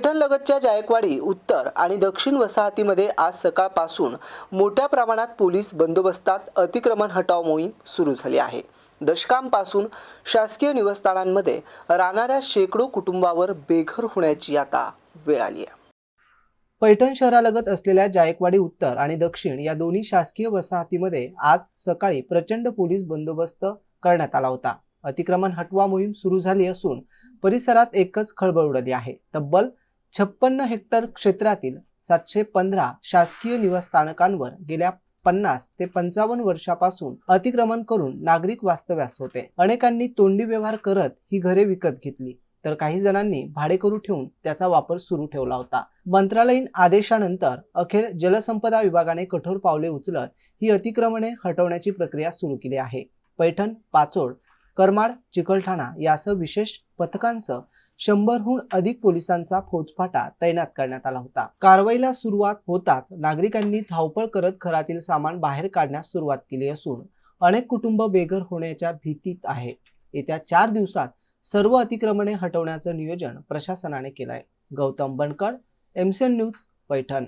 पैठण लगतच्या जायकवाडी उत्तर आणि दक्षिण वसाहतीमध्ये आज सकाळपासून मोठ्या प्रमाणात पोलीस बंदोबस्तात अतिक्रमण हटाव मोहीम सुरू झाली आहे. दशकांपासून शासकीय निवासस्थानांमध्ये राहणाऱ्या शेकडो कुटुंबावर बेघर होण्याची आता वेळ आली आहे. पैठण शहरालगत असलेल्या जायकवाडी उत्तर आणि दक्षिण या दोन्ही शासकीय वसाहतीमध्ये आज सकाळी प्रचंड पोलीस बंदोबस्त करण्यात आला होता. अतिक्रमण हटवा मोहीम सुरू झाली असून परिसरात एकच खळबळ उडाली आहे. तब्बल छप्पन्न हेक्टर क्षेत्रातील सातशे पंधरा शासकीय निवासस्थानकांवर गेल्या पन्नास ते पंचावन्न वर्षापासून अतिक्रमण करून नागरिक वास्तव्यास होते. अनेकांनी तोंडी व्यवहार करत ही घरे विकत घेतली. तर काही जणांनी भाडेकरू ठेवून त्याचा वापर सुरू ठेवला होता. मंत्रालयीन आदेशानंतर अखेर जलसंपदा विभागाने कठोर पावले उचलत ही अतिक्रमणे हटवण्याची प्रक्रिया सुरू केली आहे. पैठण पाचोड करमाड चिकलठाणा यासह विशेष पथकांचं शंभरहून अधिक पोलिसांचा फौजफाटा तैनात करण्यात आला होता. कारवाईला सुरुवात होताच नागरिकांनी धावपळ करत घरातील सामान बाहेर काढण्यास सुरुवात केली असून अनेक कुटुंब बेघर होण्याच्या भीतीत आहे. येत्या चार दिवसात सर्व अतिक्रमणे हटवण्याचं नियोजन प्रशासनाने केलंय. Gautam Bankar MCN news Paithan.